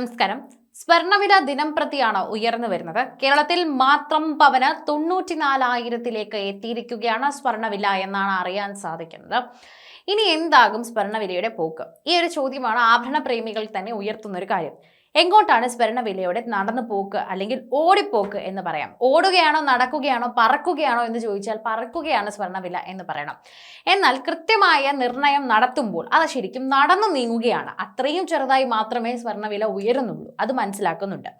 നമസ്കാരം. സ്വർണവില ദിനം പ്രതിയാണ് ഉയർന്നു വരുന്നത്. കേരളത്തിൽ മാത്രം പവന് തൊണ്ണൂറ്റിനാലായിരത്തിലേക്ക് എത്തിയിരിക്കുകയാണ് സ്വർണവില എന്നാണ് അറിയാൻ സാധിക്കുന്നത്. ഇനി എന്താകും സ്വർണവിലയുടെ പോക്ക്? ഈ ഒരു ചോദ്യമാണ് ആഭരണ പ്രേമികൾ തന്നെ ഉയർത്തുന്ന ഒരു കാര്യം. എങ്ങോട്ടാണ് സ്വർണവിലയുടെ നടന്നു പോക്ക് അല്ലെങ്കിൽ ഓടിപ്പോക്ക് എന്ന് പറയാം? ഓടുകയാണോ നടക്കുകയാണോ പറക്കുകയാണോ എന്ന് ചോദിച്ചാൽ പറക്കുകയാണ് സ്വർണവില എന്ന് പറയണം. എന്നാൽ കൃത്യമായ നിർണയം നടത്തുമ്പോൾ അത് ശരിക്കും നടന്നു നീങ്ങുകയാണ്. അത്രയും ചെറുതായി മാത്രമേ സ്വർണവില ഉയരുന്നുള്ളൂ. അത് മനസ്സിലാക്കുന്നുണ്ട്.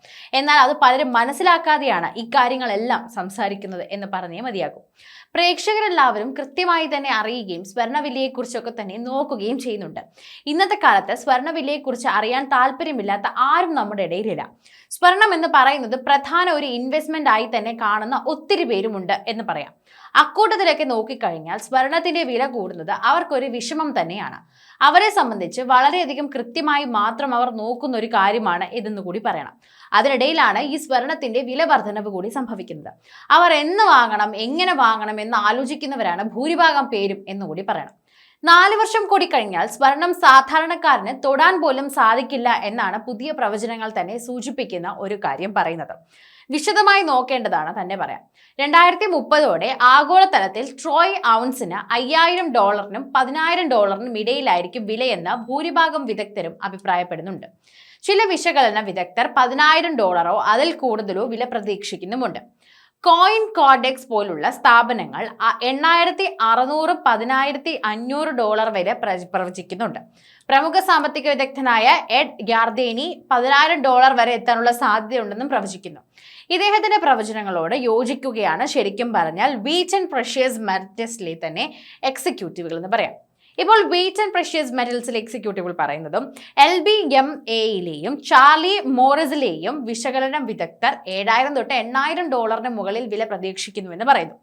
എന്നാൽ അത് പലരും മനസ്സിലാക്കാതെയാണ് ഇക്കാര്യങ്ങളെല്ലാം സംസാരിക്കുന്നത് എന്ന് പറഞ്ഞേ മതിയാകും. പ്രേക്ഷകരെല്ലാവരും കൃത്യമായി തന്നെ അറിയുകയും സ്വർണവിലയെക്കുറിച്ചൊക്കെ തന്നെ നോക്കുകയും ചെയ്യുന്നുണ്ട്. ഇന്നത്തെ കാലത്ത് സ്വർണവിലയെക്കുറിച്ച് അറിയാൻ താല്പര്യമില്ലാത്ത ആരും നമ്മുടെ ഇടയിലില്ല. സ്വർണം എന്ന് പറയുന്നത് പ്രധാന ഒരു ഇൻവെസ്റ്റ്മെന്റ് ആയി തന്നെ കാണുന്ന ഒത്തിരി പേരുമുണ്ട് എന്ന് പറയാം. അക്കൂട്ടത്തിലൊക്കെ നോക്കിക്കഴിഞ്ഞാൽ സ്വർണത്തിന്റെ വില കൂടുന്നത് അവർക്കൊരു വിഷമം തന്നെയാണ്. അവരെ സംബന്ധിച്ച് വളരെയധികം കൃത്യമായി മാത്രം അവർ നോക്കുന്ന ഒരു കാര്യമാണ് ഇതെന്ന് കൂടി പറയണം. അതിനിടയിലാണ് ഈ സ്വർണത്തിന്റെ വില വർധനവ് കൂടി സംഭവിക്കുന്നത്. അവർ എന്ന് വാങ്ങണം എങ്ങനെ വാങ്ങണം എന്ന് ആലോചിക്കുന്നവരാണ് ഭൂരിഭാഗം പേരും എന്നുകൂടി പറയണം. നാല് വർഷം കൂടി കഴിഞ്ഞാൽ സ്വർണം സാധാരണക്കാരന് തൊടാൻ പോലും സാധിക്കില്ല എന്നാണ് പുതിയ പ്രവചനങ്ങൾ തന്നെ സൂചിപ്പിക്കുന്ന ഒരു കാര്യം പറയുന്നത്. വിശദമായി നോക്കേണ്ടതാണ് തന്നെ പറയാം. രണ്ടായിരത്തി മുപ്പതോടെ ആഗോളതലത്തിൽ ട്രോയ് ഔൺസിന് അയ്യായിരം ഡോളറിനും പതിനായിരം ഡോളറിനും ഇടയിലായിരിക്കും വിലയെന്ന് ഭൂരിഭാഗം വിദഗ്ധരും അഭിപ്രായപ്പെടുന്നുണ്ട്. ചില വിശകലന വിദഗ്ധർ പതിനായിരം ഡോളറോ അതിൽ കൂടുതലോ വില പ്രതീക്ഷിക്കുന്നുമുണ്ട്. കോയിൻ കോഡെക്സ് പോലുള്ള സ്ഥാപനങ്ങൾ എണ്ണായിരത്തി അറുന്നൂറ് പതിനായിരത്തി അഞ്ഞൂറ് ഡോളർ വരെ പ്രവചിക്കുന്നുണ്ട്. പ്രമുഖ സാമ്പത്തിക വിദഗ്ധനായ എഡ് ഗ്യാർദേനി പതിനായിരം ഡോളർ വരെ എത്താനുള്ള സാധ്യതയുണ്ടെന്നും പ്രവചിക്കുന്നു. ഇദ്ദേഹത്തിന്റെ പ്രവചനങ്ങളോട് യോജിക്കുകയാണ് ശരിക്കും പറഞ്ഞാൽ വീറ്റ് ആൻഡ് പ്രഷ്യസ് മെറ്റസ്ലി തന്നെ എക്സിക്യൂട്ടീവുകൾ എന്ന് പറയാം. ഇപ്പോൾ വെയിറ്റ് ആൻഡ് പ്രഷ്യസ് മെറ്റൽസിലെ എക്സിക്യൂട്ടീവുകൾ പറയുന്നതും എൽ ബി എം എയിലെയും ചാർലി മോറിസിലെയും വിശകലനം വിദഗ്ധർ ഏഴായിരം തൊട്ട് എണ്ണായിരം ഡോളറിന് മുകളിൽ വില പ്രതീക്ഷിക്കുന്നുവെന്ന് പറയുന്നു.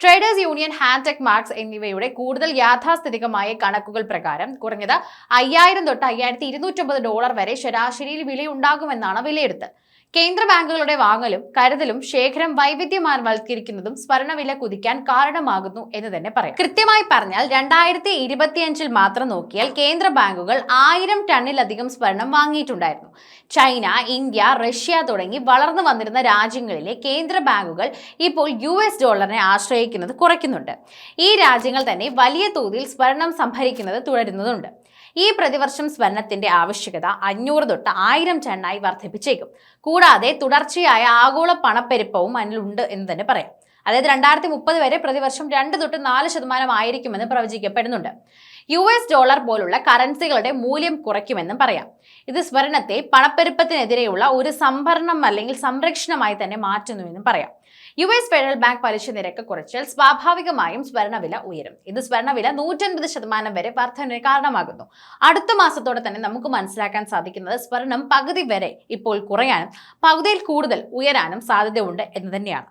ട്രേഡേഴ്സ് യൂണിയൻ ഹാൻടെക് മാർക്സ് എന്നിവയുടെ കൂടുതൽ യാഥാസ്ഥിതികമായ കണക്കുകൾ പ്രകാരം കുറഞ്ഞത് അയ്യായിരം തൊട്ട് അയ്യായിരത്തി ഇരുന്നൂറ്റമ്പത് ഡോളർ വരെ ശരാശരിയിൽ വിലയുണ്ടാകുമെന്നാണ് വിലയിരുത്തൽ. കേന്ദ്ര ബാങ്കുകളുടെ വാങ്ങലും കരുതലും ശേഖരം വൈവിധ്യമാൻവൽക്കരിക്കുന്നതും സ്വർണവില കുതിക്കാൻ കാരണമാകുന്നു എന്ന് തന്നെ പറയാം. കൃത്യമായി പറഞ്ഞാൽ രണ്ടായിരത്തി ഇരുപത്തിയഞ്ചിൽ മാത്രം നോക്കിയാൽ കേന്ദ്ര ബാങ്കുകൾ ആയിരം ടണ്ണിലധികം സ്വർണം വാങ്ങിയിട്ടുണ്ടായിരുന്നു. ചൈന ഇന്ത്യ റഷ്യ തുടങ്ങി വളർന്നു വന്നിരുന്ന രാജ്യങ്ങളിലെ കേന്ദ്ര ബാങ്കുകൾ ഇപ്പോൾ യു എസ് ഡോളറിനെ ആശ്രയിക്കുന്നത് കുറയ്ക്കുന്നുണ്ട്. ഈ രാജ്യങ്ങൾ തന്നെ വലിയ തോതിൽ സ്വർണം സംഭരിക്കുന്നത് തുടരുന്നതുണ്ട് ഈ പ്രതിവർഷം സ്വർണത്തിന്റെ ആവശ്യകത അഞ്ഞൂറ് തൊട്ട് ആയിരം ടണ്ണായി വർദ്ധിപ്പിച്ചേക്കും. കൂടാതെ തുടർച്ചയായ ആഗോള പണപ്പെരുപ്പവും അതിലുണ്ട് എന്ന് തന്നെ പറയാം. അതായത് രണ്ടായിരത്തി മുപ്പത് വരെ പ്രതിവർഷം രണ്ട് തൊട്ട് നാല് ശതമാനം ആയിരിക്കുമെന്ന് പ്രവചിക്കപ്പെടുന്നുണ്ട്. യു എസ് ഡോളർ പോലുള്ള കറൻസികളുടെ മൂല്യം കുറയ്ക്കുമെന്നും പറയാം. ഇത് സ്വർണത്തെ പണപ്പെരുപ്പത്തിനെതിരെയുള്ള ഒരു സംഭരണം അല്ലെങ്കിൽ സംരക്ഷണമായി തന്നെ മാറ്റുന്നുവെന്നും പറയാം. യു എസ് ഫെഡറൽ ബാങ്ക് പലിശ നിരക്ക് കുറച്ചാൽ സ്വാഭാവികമായും സ്വർണവില ഉയരും. ഇത് സ്വർണവില നൂറ്റൻപത് ശതമാനം വരെ വർധനവിന് കാരണമാകുന്നു. അടുത്ത മാസത്തോടെ തന്നെ നമുക്ക് മനസ്സിലാക്കാൻ സാധിക്കുന്നത് സ്വർണം പകുതി വരെ ഇപ്പോൾ കുറയാനും പകുതിയിൽ കൂടുതൽ ഉയരാനും സാധ്യതയുണ്ട് എന്ന് തന്നെയാണ്.